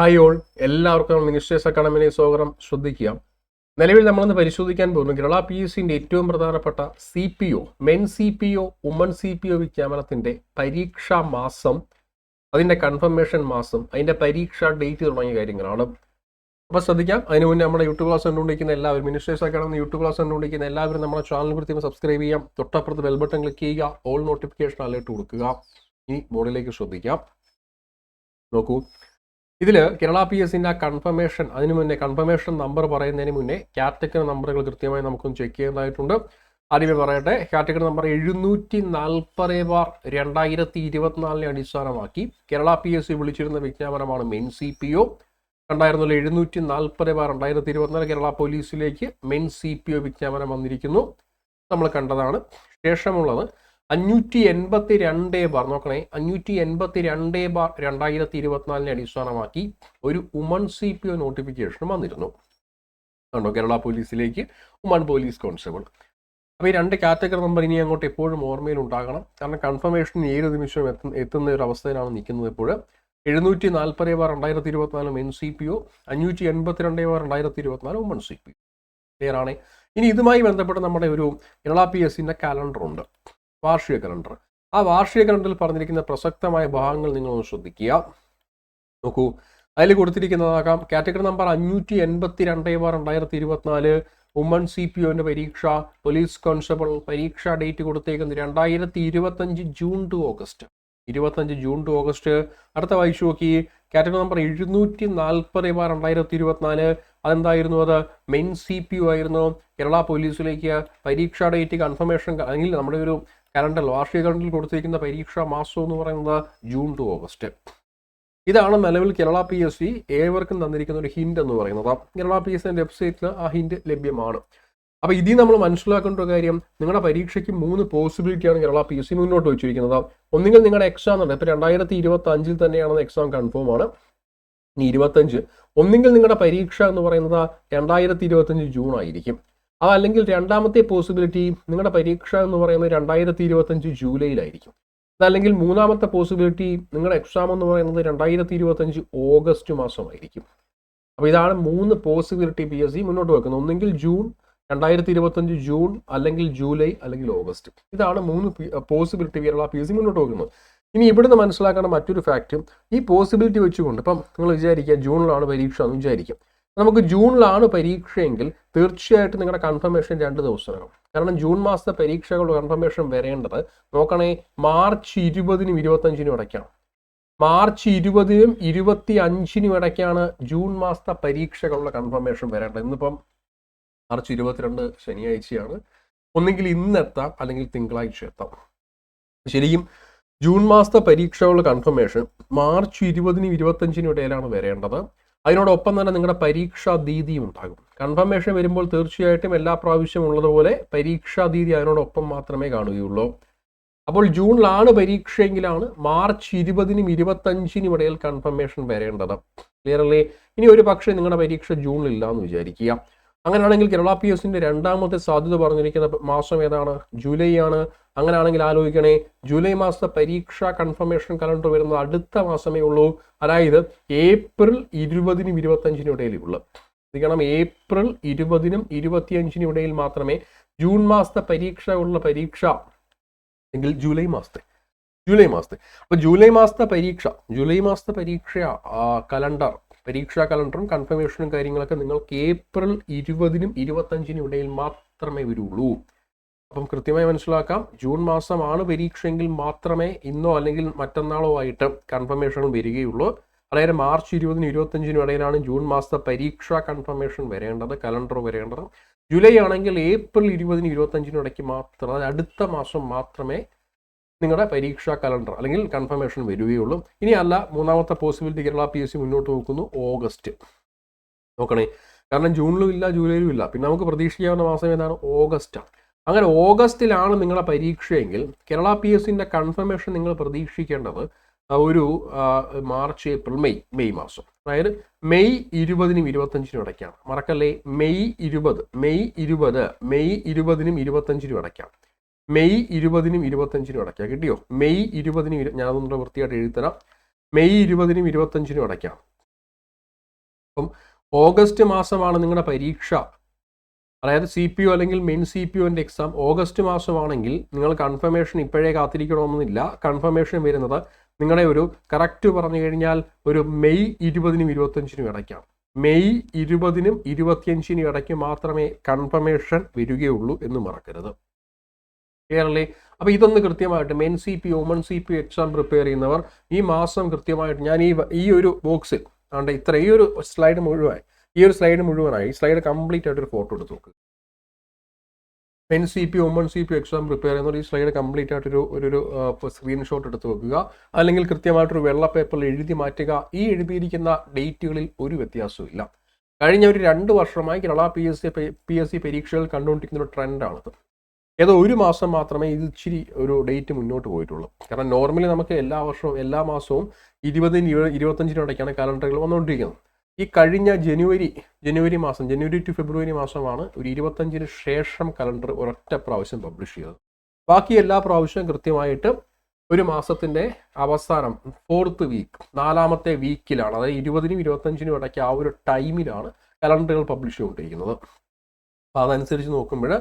Hi all. എല്ലാവർക്കും ministers അക്കാഡമിയിലെ സ്വാഗതം. ശ്രദ്ധിക്കുക. നിലവിൽ നമ്മളൊന്ന് പരിശോധിക്കാൻ പോകുന്നു. കേരള പി എസ് സിന്റെ ഏറ്റവും പ്രധാനപ്പെട്ട C P O men C P O woman C P O വിജ്ഞാപനത്തിന്റെ പരീക്ഷാ മാസം അതിന്റെ കൺഫർമേഷൻ മാസം അതിന്റെ പരീക്ഷാ ഡേറ്റ് തുടങ്ങിയ കാര്യങ്ങളാണ്. അപ്പോൾ ശ്രദ്ധിക്കാം. അതിന് മുന്നേ നമ്മുടെ യൂട്യൂബ് ക്ലാസ് കണ്ടുകൊണ്ടിരിക്കുന്ന എല്ലാവരും മിനിസ്റ്റേഴ്സ് അക്കാഡമി യൂട്യൂബ് ക്ലാസ് കണ്ടുകൊണ്ടിരിക്കുന്ന എല്ലാവരും നമ്മുടെ ചാനൽ കൃത്യം സബ്സ്ക്രൈബ് ചെയ്യാം. തൊട്ടപ്പുറത്ത് ബെൽ ബട്ടൺ ക്ലിക്ക് ചെയ്യുക. ഓൾ നോട്ടിഫിക്കേഷൻ അലേർട്ട് കൊടുക്കുക. ഇനി ബോർഡിലേക്ക് ശ്രദ്ധിക്കാം. നോക്കൂ. ഇതിൽ കേരള പി എസിന്റെ കൺഫർമേഷൻ അതിന് മുന്നേ കൺഫർമേഷൻ നമ്പർ പറയുന്നതിന് മുന്നേ കാറ്റഗറി നമ്പറുകൾ കൃത്യമായി നമുക്കൊന്ന് ചെക്ക് ചെയ്യേണ്ടതായിട്ടുണ്ട്. ആദ്യമേ പറയട്ടെ കാറ്റഗറി നമ്പർ എഴുന്നൂറ്റി നാൽപ്പത് ബാർ രണ്ടായിരത്തി ഇരുപത്തിനാലിനെ അടിസ്ഥാനമാക്കി കേരള പി എസ് സി വിളിച്ചിരുന്ന വിജ്ഞാപനമാണ് മെയിൻ സി പി ഒ. രണ്ടായിരത്തി എഴുന്നൂറ്റി നാൽപ്പത് ബാർ രണ്ടായിരത്തി ഇരുപത്തിനാല് കേരള പോലീസിലേക്ക് മെയിൻ സി പി ഒ വിജ്ഞാപനം വന്നിരിക്കുന്നു. നമ്മൾ കണ്ടതാണ്. ശേഷമുള്ളത് അഞ്ഞൂറ്റി എൺപത്തി രണ്ട് ബാർ നോക്കണേ. അഞ്ഞൂറ്റി എൺപത്തി രണ്ട് ബാർ രണ്ടായിരത്തി ഇരുപത്തിനാലിനെ അടിസ്ഥാനമാക്കി ഒരു woman C P O notification വന്നിരുന്നു. കണ്ടോ കേരള പോലീസിലേക്ക് ഉമൺ പോലീസ് കോൺസ്റ്റബിൾ. അപ്പോൾ ഈ രണ്ട് കാറ്റഗറി നമ്പർ ഇനി അങ്ങോട്ട് എപ്പോഴും ഓർമ്മയിൽ ഉണ്ടാകണം. കാരണം കൺഫർമേഷൻ ഏത് നിമിഷവും എത്തുന്ന എത്തുന്ന ഒരു അവസ്ഥയിലാണ് നിൽക്കുന്നത് ഇപ്പോൾ എഴുന്നൂറ്റി നാൽപ്പത് ബാർ രണ്ടായിരത്തി ഇരുപത്തിനാലും എൻ സി പി ഒ അഞ്ഞൂറ്റി എൺപത്തിരണ്ട് ബാർ രണ്ടായിരത്തി ഇരുപത്തിനാലും woman C P O. Clear ആണ്? ഇനി ഇതുമായി ബന്ധപ്പെട്ട് നമ്മുടെ ഒരു Kerala P S calendar calendar ഉണ്ട്. വാർഷിക കലണ്ടർ. ആ വാർഷിക കലണ്ടറിൽ പറഞ്ഞിരിക്കുന്ന പ്രസക്തമായ ഭാഗങ്ങൾ നിങ്ങളൊന്ന് ശ്രദ്ധിക്കുക. നോക്കൂ. അതിൽ കൊടുത്തിരിക്കുന്നതാകാം കാറ്റഗറി നമ്പർ അഞ്ഞൂറ്റി എൺപത്തി രണ്ട് ബാർ രണ്ടായിരത്തി ഇരുപത്തിനാല് വുമൺ സി പി ഒന്റെ പരീക്ഷ പോലീസ് കോൺസ്റ്റബിൾ പരീക്ഷ ഡേറ്റ് കൊടുത്തേക്കുന്നത് രണ്ടായിരത്തി ഇരുപത്തഞ്ച് ജൂൺ ടു ഓഗസ്റ്റ്. ഇരുപത്തഞ്ച് ജൂൺ ടു ഓഗസ്റ്റ്. അടുത്ത വായിച്ചു നോക്കി. കാറ്റഗറി നമ്പർ എഴുന്നൂറ്റി നാൽപ്പത് ബാർ രണ്ടായിരത്തി ഇരുപത്തിനാല് അതെന്തായിരുന്നു അത്? മെയിൻ സി പി ഒ ആയിരുന്നു. കേരള പോലീസിലേക്ക് പരീക്ഷാ ഡേറ്റ് കൺഫർമേഷൻ അല്ലെങ്കിൽ നമ്മുടെ ഒരു കലണ്ടർ വാർഷിക കലണ്ടറിൽ കൊടുത്തിരിക്കുന്ന പരീക്ഷാ മാസം എന്ന് പറയുന്നത് ജൂൺ ടു ഓഗസ്റ്റ്. ഇതാണ് നിലവിൽ കേരള പി എസ് സി ഏവർക്കും തന്നിരിക്കുന്ന ഒരു ഹിൻഡ് എന്ന് പറയുന്നത്. കേരള പി എസ് സിന്റെ വെബ്സൈറ്റിൽ ആ ഹിൻഡ് ലഭ്യമാണ്. അപ്പോൾ ഇതിൽ നമ്മൾ മനസ്സിലാക്കേണ്ട ഒരു കാര്യം നിങ്ങളുടെ പരീക്ഷയ്ക്ക് മൂന്ന് പോസിബിലിറ്റിയാണ് കേരള പി എസ് സി മുന്നോട്ട് വെച്ചിരിക്കുന്നത്. ഒന്നുകിൽ നിങ്ങളുടെ എക്സാം ഉണ്ട് ഇപ്പോൾ രണ്ടായിരത്തി ഇരുപത്തി അഞ്ചിൽ തന്നെയാണ് എക്സാം കൺഫേം ആണ്. ഇനി ഇരുപത്തഞ്ച്. ഒന്നുകിൽ നിങ്ങളുടെ പരീക്ഷ എന്ന് പറയുന്നത് രണ്ടായിരത്തി ഇരുപത്തഞ്ച് ജൂൺ ആയിരിക്കും. അതല്ലെങ്കിൽ രണ്ടാമത്തെ പോസിബിലിറ്റി നിങ്ങളുടെ പരീക്ഷ എന്ന് പറയുന്നത് രണ്ടായിരത്തി ഇരുപത്തഞ്ച് ജൂലൈയിലായിരിക്കും. അതല്ലെങ്കിൽ മൂന്നാമത്തെ പോസിബിലിറ്റി നിങ്ങളുടെ എക്സാം എന്ന് പറയുന്നത് രണ്ടായിരത്തി ഇരുപത്തഞ്ച് ഓഗസ്റ്റ് മാസമായിരിക്കും. അപ്പോൾ ഇതാണ് മൂന്ന് പോസിബിലിറ്റി പി എസ് സി മുന്നോട്ട് വെക്കുന്നത്. ഒന്നെങ്കിൽ ജൂൺ രണ്ടായിരത്തി ഇരുപത്തഞ്ച് ജൂൺ അല്ലെങ്കിൽ ജൂലൈ അല്ലെങ്കിൽ ഓഗസ്റ്റ്. ഇതാണ് മൂന്ന് possibility Kerala P S C മുന്നോട്ട് വെക്കുന്നത്. ഇനി ഇവിടുന്ന് മനസ്സിലാക്കേണ്ട മറ്റൊരു ഫാക്റ്റ് ഈ പോസിബിലിറ്റി വെച്ചുകൊണ്ട് ഇപ്പം നിങ്ങൾ വിചാരിക്കുക ജൂണിലാണ് പരീക്ഷ എന്ന് വിചാരിക്കും നമുക്ക് ജൂണിലാണ് പരീക്ഷയെങ്കിൽ തീർച്ചയായിട്ടും നിങ്ങളുടെ കൺഫർമേഷൻ രണ്ട് ദിവസത്തിനകം കാരണം ജൂൺ മാസത്തെ പരീക്ഷകളുടെ കൺഫർമേഷൻ വരേണ്ടത് നോക്കണേ മാർച്ച് ഇരുപതിനും ഇരുപത്തഞ്ചിനും ഇടയ്ക്കാണ്. മാർച്ച് ഇരുപതിനും ഇരുപത്തി അഞ്ചിനും ഇടയ്ക്കാണ് ജൂൺ മാസത്തെ പരീക്ഷകളുടെ കൺഫർമേഷൻ വരേണ്ടത്. ഇന്നിപ്പം മാർച്ച് ഇരുപത്തിരണ്ട് ശനിയാഴ്ചയാണ്. ഒന്നെങ്കിൽ ഇന്നെത്താം അല്ലെങ്കിൽ തിങ്കളാഴ്ച എത്താം. ശരിക്കും ജൂൺ മാസത്തെ പരീക്ഷകളുടെ കൺഫർമേഷൻ മാർച്ച് ഇരുപതിനും ഇരുപത്തഞ്ചിനും ഇടയിലാണ് വരേണ്ടത്. അതിനോടൊപ്പം തന്നെ നിങ്ങളുടെ പരീക്ഷാ തീയതിയും ഉണ്ടാകും. കൺഫർമേഷൻ വരുമ്പോൾ തീർച്ചയായിട്ടും എല്ലാ പ്രാവശ്യവും ഉള്ളതുപോലെ പരീക്ഷാ തീയതി അതിനോടൊപ്പം മാത്രമേ കാണുകയുള്ളൂ. അപ്പോൾ ജൂണിലാണ് പരീക്ഷയെങ്കിലാണ് മാർച്ച് ഇരുപതിനും ഇരുപത്തഞ്ചിനും ഇടയിൽ കൺഫർമേഷൻ വരേണ്ടത്. ക്ലിയർ അല്ലേ ഇനി ഒരു പക്ഷേ നിങ്ങളുടെ പരീക്ഷ ജൂണിലില്ല എന്ന് വിചാരിക്കുക. അങ്ങനെയാണെങ്കിൽ കേരള പി എസിന്റെ രണ്ടാമത്തെ സാധ്യത പറഞ്ഞിരിക്കുന്ന മാസം ഏതാണ്? ജൂലൈ ആണ്. അങ്ങനെയാണെങ്കിൽ ആലോചിക്കണേ ജൂലൈ മാസത്തെ പരീക്ഷാ കൺഫർമേഷൻ കലണ്ടർ വരുന്നത് അടുത്ത മാസമേ ഉള്ളൂ. അതായത് ഏപ്രിൽ ഇരുപതിനും ഇരുപത്തഞ്ചിനും ഇടയിലേ ഉള്ളൂ. ശ്രദ്ധിക്കണം ഏപ്രിൽ ഇരുപതിനും ഇരുപത്തിയഞ്ചിനും ഇടയിൽ മാത്രമേ ജൂൺ മാസത്തെ പരീക്ഷ ഉള്ള പരീക്ഷ എങ്കിൽ ജൂലൈ മാസത്തെ ജൂലൈ മാസത്തെ. അപ്പൊ ജൂലൈ മാസത്തെ പരീക്ഷ ജൂലൈ മാസത്തെ പരീക്ഷ കലണ്ടർ പരീക്ഷാ കലണ്ടറും കൺഫർമേഷനും കാര്യങ്ങളൊക്കെ നിങ്ങൾക്ക് ഏപ്രിൽ ഇരുപതിനും ഇരുപത്തഞ്ചിനും ഇടയിൽ മാത്രമേ വരുള്ളൂ. അപ്പം കൃത്യമായി മനസ്സിലാക്കാം. ജൂൺ മാസമാണ് പരീക്ഷയെങ്കിൽ മാത്രമേ ഇന്നോ അല്ലെങ്കിൽ മറ്റന്നാളോ ആയിട്ട് കൺഫർമേഷൻ വരികയുള്ളൂ. അതായത് മാർച്ച് ഇരുപതിനും ഇരുപത്തഞ്ചിനും ഇടയിലാണ് ജൂൺ മാസത്തെ പരീക്ഷാ കൺഫർമേഷൻ വരേണ്ടത് കലണ്ടർ വരേണ്ടത്. ജൂലൈ ആണെങ്കിൽ ഏപ്രിൽ ഇരുപതിനും ഇരുപത്തഞ്ചിനും ഇടയ്ക്ക് മാത്രം അടുത്ത മാസം മാത്രമേ നിങ്ങളുടെ പരീക്ഷാ കലണ്ടർ അല്ലെങ്കിൽ കൺഫർമേഷൻ വരികയുള്ളൂ. ഇനി അല്ല മൂന്നാമത്തെ possibility Kerala P S C മുന്നോട്ട് നോക്കുന്നു ഓഗസ്റ്റ് നോക്കണേ. കാരണം ജൂണിലും ഇല്ല ജൂലൈയിലും ഇല്ല. പിന്നെ നമുക്ക് പ്രതീക്ഷിക്കാവുന്ന മാസം ഏതാണ്? ഓഗസ്റ്റാണ് അങ്ങനെ ഓഗസ്റ്റിലാണ് നിങ്ങളുടെ പരീക്ഷയെങ്കിൽ കേരള പി എസ് സിന്റെ കൺഫർമേഷൻ നിങ്ങൾ പ്രതീക്ഷിക്കേണ്ടത് ഒരു മാർച്ച് ഏപ്രിൽ മെയ് മെയ് മാസം. അതായത് മെയ് ഇരുപതിനും ഇരുപത്തഞ്ചിനും ഇടയ്ക്കാണ്. മറക്കല്ലേ? മെയ് ഇരുപത് മെയ് ഇരുപത് മെയ് ഇരുപതിനും ഇരുപത്തഞ്ചിനും ഇടയ്ക്കാണ്. മെയ് ഇരുപതിനും ഇരുപത്തഞ്ചിനും അടയ്ക്കാം കിട്ടിയോ? മെയ് ഇരുപതിനും ഞാൻ അതൊന്നും വൃത്തിയായിട്ട് എഴുതിത്തരാം. മെയ് ഇരുപതിനും ഇരുപത്തഞ്ചിനും അടയ്ക്കാം. അപ്പം ഓഗസ്റ്റ് മാസമാണ് നിങ്ങളുടെ പരീക്ഷ. അതായത് സി പി ഒ അല്ലെങ്കിൽ മെയിൻ സി പി ഒന്റെ എക്സാം ഓഗസ്റ്റ് മാസമാണെങ്കിൽ നിങ്ങൾ കൺഫർമേഷൻ ഇപ്പോഴേ കാത്തിരിക്കണമെന്നില്ല. കൺഫർമേഷൻ വരുന്നത് നിങ്ങളുടെ ഒരു കറക്റ്റ് പറഞ്ഞു കഴിഞ്ഞാൽ ഒരു മെയ് ഇരുപതിനും ഇരുപത്തഞ്ചിനും അടയ്ക്കാം. മെയ് ഇരുപതിനും ഇരുപത്തിയഞ്ചിനും ഇടയ്ക്ക് മാത്രമേ കൺഫർമേഷൻ വരികയുള്ളൂ എന്ന് മറക്കരുത്. ക്ലിയർലി അപ്പോൾ ഇതൊന്ന് കൃത്യമായിട്ട് men C P woman C P exam prepare ചെയ്യുന്നവർ ഈ മാസം കൃത്യമായിട്ട് ഞാൻ ഈ ഈ ഒരു ബോക്സിൽ ആണ്ട് ഇത്ര ഈ ഒരു സ്ലൈഡ് മുഴുവൻ ഈ ഒരു സ്ലൈഡ് മുഴുവനായി ഈ സ്ലൈഡ് കംപ്ലീറ്റ് ആയിട്ട് ഒരു ഫോട്ടോ എടുത്ത് നോക്കുക men C P woman C P exam prepare ചെയ്യുന്നവർ ഈ സ്ലൈഡ് കംപ്ലീറ്റ് ആയിട്ടൊരു ഒരു സ്ക്രീൻഷോട്ട് എടുത്ത് വെക്കുക. അല്ലെങ്കിൽ കൃത്യമായിട്ടൊരു വെള്ള പേപ്പറിൽ എഴുതി മാറ്റുക. ഈ എഴുതിയിരിക്കുന്ന ഡേറ്റുകളിൽ ഒരു വ്യത്യാസവും ഇല്ല. കഴിഞ്ഞ ഒരു രണ്ട് വർഷമായി Kerala P S C P S C പരീക്ഷകൾ കണ്ടുകൊണ്ടിരിക്കുന്ന ഒരു ട്രെൻഡാണിത്. ഏതോ ഒരു മാസം മാത്രമേ ഇത് ഇച്ചിരി ഒരു ഡേറ്റ് മുന്നോട്ട് പോയിട്ടുള്ളൂ. കാരണം നോർമലി നമുക്ക് എല്ലാ വർഷവും എല്ലാ മാസവും ഇരുപതിന് ഇരുപത് ഇരുപത്തഞ്ചിനും ഇടയ്ക്കാണ് കലണ്ടറുകൾ വന്നുകൊണ്ടിരിക്കുന്നത്. ഈ കഴിഞ്ഞ ജനുവരി ജനുവരി മാസം ജനുവരി ടു ഫെബ്രുവരി മാസമാണ് ഒരു ഇരുപത്തഞ്ചിന് ശേഷം കലണ്ടർ ഒരൊറ്റ പ്രാവശ്യം പബ്ലിഷ് ചെയ്തത്. ബാക്കി എല്ലാ പ്രാവശ്യവും കൃത്യമായിട്ട് ഒരു മാസത്തിന്റെ അവസാനം ഫോർത്ത് വീക്ക് നാലാമത്തെ വീക്കിലാണ് അതായത് ഇരുപതിനും ഇരുപത്തഞ്ചിനും ഇടയ്ക്ക് ആ ഒരു ടൈമിലാണ് കലണ്ടറുകൾ പബ്ലിഷ് ചെയ്തുകൊണ്ടിരിക്കുന്നത്. അപ്പോൾ അതനുസരിച്ച് നോക്കുമ്പോൾ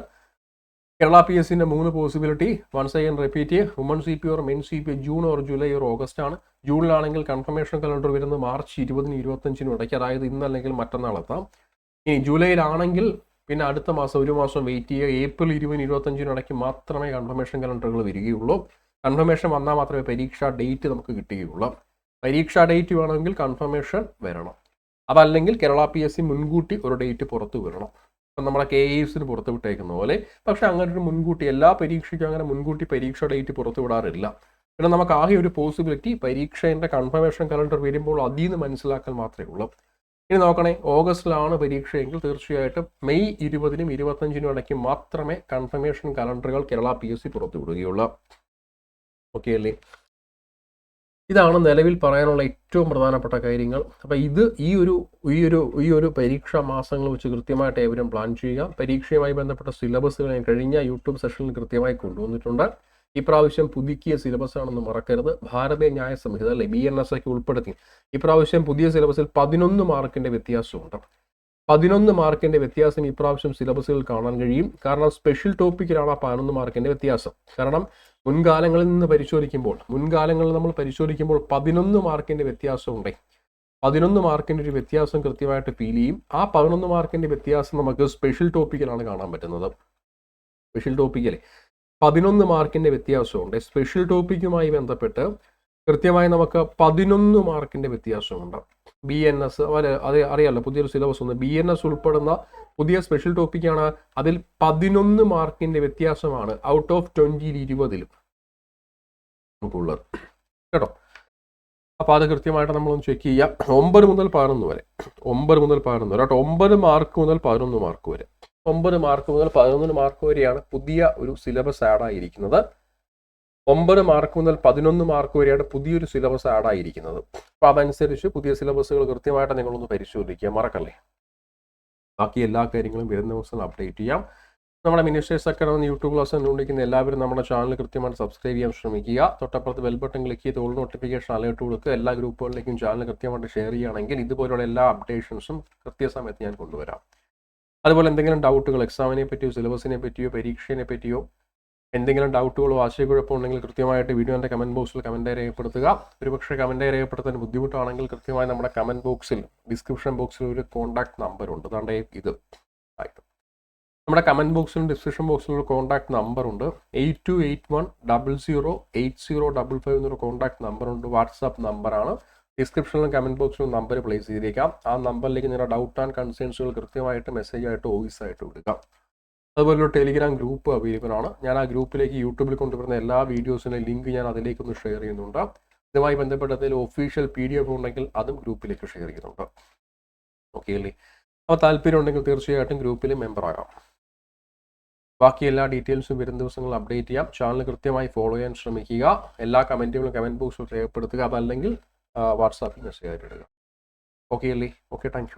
കേരള പി എസ് മൂന്ന് possibility once again repeat woman C P or men C P June or July or August ആണ്. ജൂണിലാണെങ്കിൽ കൺഫർമേഷൻ കലണ്ടർ വരുന്നത് മാർച്ച് ഇരുപതിന് ഇരുപത്തഞ്ചിനും ഇടയ്ക്ക് അതായത് ഇന്നല്ലെങ്കിൽ മറ്റന്നാൾ എത്താം ഇനി ജൂലൈയിലാണെങ്കിൽ പിന്നെ അടുത്ത മാസം ഒരു മാസം വെയിറ്റ് ചെയ്യുക. ഏപ്രിൽ ഇരുപതിന് ഇരുപത്തഞ്ചിനും ഇടയ്ക്ക് മാത്രമേ കൺഫർമേഷൻ കലണ്ടറുകൾ വരികയുള്ളൂ. കൺഫർമേഷൻ വന്നാൽ മാത്രമേ പരീക്ഷാ ഡേറ്റ് നമുക്ക് കിട്ടുകയുള്ളൂ. പരീക്ഷാ ഡേറ്റ് വേണമെങ്കിൽ കൺഫർമേഷൻ വരണം. അതല്ലെങ്കിൽ കേരള പി എസ് സി മുൻകൂട്ടി ഒരു ഡേറ്റ് പുറത്തു വരണം ഇപ്പം നമ്മളെ കെ എസിന് പുറത്ത് വിട്ടേക്കുന്ന പോലെ പക്ഷെ അങ്ങനെ ഒരു മുൻകൂട്ടി എല്ലാ പരീക്ഷയ്ക്കും അങ്ങനെ മുൻകൂട്ടി പരീക്ഷ ഡേറ്റ് പുറത്തു വിടാറില്ല. പിന്നെ നമുക്ക് ആകെ ഒരു പോസിബിലിറ്റി പരീക്ഷേന്റെ കൺഫർമേഷൻ കലണ്ടർ വരുമ്പോൾ അതിൽ നിന്ന് മനസ്സിലാക്കാൻ മാത്രമേ ഉള്ളൂ. ഇനി നോക്കണേ ഓഗസ്റ്റിലാണ് പരീക്ഷയെങ്കിൽ തീർച്ചയായിട്ടും മെയ് ഇരുപതിനും ഇരുപത്തഞ്ചിനും ഇടയ്ക്ക് മാത്രമേ കൺഫർമേഷൻ കലണ്ടറുകൾ കേരള പി എസ് സി പുറത്തു വിടുകയുള്ളൂ. ഓക്കെ അല്ലേ? ഇതാണ് നിലവിൽ പറയാനുള്ള ഏറ്റവും പ്രധാനപ്പെട്ട കാര്യങ്ങൾ. അപ്പോൾ ഇത് ഈ ഒരു ഈ ഒരു ഈ ഒരു പരീക്ഷാ മാസങ്ങൾ വെച്ച് കൃത്യമായിട്ട് ഏവരും പ്ലാൻ ചെയ്യുക. പരീക്ഷയുമായി ബന്ധപ്പെട്ട സിലബസുകൾ ഞാൻ കഴിഞ്ഞ യൂട്യൂബ് സെഷനിൽ കൃത്യമായി കൊണ്ടുവന്നിട്ടുണ്ട്. ഇപ്രാവശ്യം പുതുക്കിയ സിലബസ് ആണെന്ന് മറക്കരുത്. ഭാരതീയ ന്യായ സംഹിത അല്ലെ ബി എൻ എസ് ഒക്കെ ഉൾപ്പെടുത്തി. ഇപ്രാവശ്യം പുതിയ സിലബസിൽ പതിനൊന്ന് മാർക്കിന്റെ വ്യത്യാസമുണ്ട്. പതിനൊന്ന് മാർക്കിന്റെ വ്യത്യാസം ഇപ്രാവശ്യം സിലബസുകൾ കാണാൻ കഴിയും. കാരണം സ്പെഷ്യൽ ടോപ്പിക്കിലാണ് ആ പതിനൊന്ന് മാർക്കിന്റെ വ്യത്യാസം. കാരണം മുൻകാലങ്ങളിൽ നിന്ന് പരിശോധിക്കുമ്പോൾ മുൻകാലങ്ങളിൽ നമ്മൾ പരിശോധിക്കുമ്പോൾ പതിനൊന്ന് മാർക്കിന്റെ വ്യത്യാസമുണ്ട് പതിനൊന്ന് മാർക്കിന്റെ ഒരു വ്യത്യാസം കൃത്യമായിട്ട് ഫീൽ ചെയ്യും. ആ പതിനൊന്ന് മാർക്കിന്റെ വ്യത്യാസം നമുക്ക് സ്പെഷ്യൽ ടോപ്പിക്കിലാണ് കാണാൻ പറ്റുന്നത്. സ്പെഷ്യൽ ടോപ്പിക്കല്ലേ പതിനൊന്ന് മാർക്കിന്റെ വ്യത്യാസമുണ്ട്. സ്പെഷ്യൽ ടോപ്പിക്കുമായി ബന്ധപ്പെട്ട് കൃത്യമായി നമുക്ക് പതിനൊന്ന് മാർക്കിന്റെ വ്യത്യാസമുണ്ട്. ബി എൻ എസ് അത് അറിയാലോ പുതിയൊരു സിലബസ് ഒന്ന്. ബി എൻ എസ് ഉൾപ്പെടുന്ന പുതിയ സ്പെഷ്യൽ ടോപ്പിക്കാണ് അതിൽ പതിനൊന്ന് മാർക്കിന്റെ വ്യത്യാസമാണ് ഔട്ട് ഓഫ് ട്വന്റിയിൽ ഇരുപതിലും നമുക്കുള്ളത് കേട്ടോ? അപ്പോൾ അത് കൃത്യമായിട്ട് നമ്മളൊന്ന് ചെക്ക് ചെയ്യാം. ഒമ്പത് മുതൽ പതിനൊന്ന് വരെ. ഒമ്പത് മുതൽ പതിനൊന്ന് വരെ. കേട്ടോ ഒമ്പത് മാർക്ക് മുതൽ പതിനൊന്ന് മാർക്ക് വരെ. ഒമ്പത് മാർക്ക് മുതൽ പതിനൊന്ന് മാർക്ക് വരെയാണ് പുതിയ ഒരു സിലബസ് ആഡ് ആയിരിക്കുന്നത്. ഒമ്പത് മാർക്ക് മുതൽ പതിനൊന്ന് മാർക്ക് വരെയാണ് പുതിയൊരു സിലബസ് ആഡ് ആയിരിക്കുന്നത്. അപ്പോൾ അതനുസരിച്ച് പുതിയ സിലബസുകൾ കൃത്യമായിട്ട് നിങ്ങളൊന്ന് പരിശോധിക്കുക. മറക്കല്ലേ? ബാക്കി എല്ലാ കാര്യങ്ങളും വരുന്ന ദിവസം അപ്ഡേറ്റ് ചെയ്യാം. നമ്മുടെ മിനിസ്റ്റേഴ്സ് അക്കാഡമി യൂട്യൂബ് ക്ലാസ് കണ്ടുകൊണ്ടിരിക്കുന്ന എല്ലാവരും നമ്മുടെ ചാനൽ കൃത്യമായിട്ട് സബ്സ്ക്രൈബ് ചെയ്യാൻ ശ്രമിക്കുക. തൊട്ടപ്പുറത്ത് ബെൽ ബട്ടൺ ക്ലിക്ക് ചെയ്ത് ഓൾ നോട്ടിഫിക്കേഷൻ അലേർട്ട് കൊടുക്കുക. എല്ലാ ഗ്രൂപ്പുകളിലേക്കും ചാനൽ കൃത്യമായിട്ട് ഷെയർ ചെയ്യുകയാണെങ്കിൽ ഇതുപോലുള്ള എല്ലാ അപ്ഡേഷൻസും കൃത്യസമയത്ത് ഞാൻ കൊണ്ടുവരാം. അതുപോലെ എന്തെങ്കിലും ഡൗട്ടുകൾ എക്സാമിനെ പറ്റിയോ സിലബസിനെ പറ്റിയോ പരീക്ഷയെ പറ്റിയോ എന്തെങ്കിലും ഡൗട്ടുകളോ ആശയക്കുഴപ്പമോ ഉണ്ടെങ്കിൽ കൃത്യമായിട്ട് വീഡിയോന്റെ കമന്റ് ബോക്സിൽ കമന്റായി രേഖപ്പെടുത്തുക. ഒരുപക്ഷെ കമന്റായി രേഖപ്പെടുത്താൻ ബുദ്ധിമുട്ടാണെങ്കിൽ കൃത്യമായി നമ്മുടെ കമന്റ് ബോക്സിൽ ഡിസ്ക്രിപ്ഷൻ ബോക്സിൽ ഒരു കോൺടാക്ട് നമ്പർ ഉണ്ട്. അതാണ്ട് ഇത്. ആയിട്ട് നമ്മുടെ കമന്റ് ബോക്സിലും ഡിസ്ക്രിപ്ഷൻ ബോക്സിലും ഒരു കോൺടാക്ട് നമ്പർ ഉണ്ട്. Eight two eight one double zero eight zero double five എന്നൊരു കോൺടാക്ട് നമ്പർ ഉണ്ട്. വാട്സാപ്പ് നമ്പറാണ് ഡിസ്ക്രിപ്ഷനിലും കമന്റ് ബോക്സിലും നമ്പർ പ്ലേസ് ചെയ്തിരിക്കാം. ആ നമ്പറിലേക്ക് നിങ്ങളുടെ ഡൗട്ട് ആൻഡ് കൺസേൺസുകൾ കൃത്യമായിട്ട് മെസ്സേജായിട്ട് ഓഫീസായിട്ട് ആയിട്ട് വിടുക അതുപോലെ ഒരു ടെലിഗ്രാം ഗ്രൂപ്പ് അവൈലബിൾ ആണ്. ഞാൻ ആ ഗ്രൂപ്പിലേക്ക് യൂട്യൂബിൽ കൊണ്ടുവരുന്ന എല്ലാ വീഡിയോസിന്റെ ലിങ്ക് ഞാൻ അതിലേക്കൊന്ന് ഷെയർ ചെയ്യുന്നുണ്ട്. ഇതുമായി ബന്ധപ്പെട്ട എന്തെങ്കിലും ഒഫീഷ്യൽ പി ഡി എഫ് ഉണ്ടെങ്കിൽ അതും ഗ്രൂപ്പിലേക്ക് ഷെയർ ചെയ്യുന്നുണ്ട്. ഓക്കെ അല്ലേ? അപ്പോൾ താല്പര്യം ഉണ്ടെങ്കിൽ തീർച്ചയായിട്ടും ഗ്രൂപ്പിൽ മെമ്പർ ആകാം. ബാക്കി എല്ലാ ഡീറ്റെയിൽസും വരും ദിവസങ്ങൾ അപ്ഡേറ്റ് ചെയ്യാം. ചാനൽ കൃത്യമായി ഫോളോ ചെയ്യാൻ ശ്രമിക്കുക. എല്ലാ കമന്റുകളും കമന്റ് ബോക്സിൽ രേഖപ്പെടുത്തുക. അതല്ലെങ്കിൽ വാട്സാപ്പിൽ മെസ്സേജ് ആയിട്ട് ഇടുക. ഓക്കെ അല്ലേ? Okay thank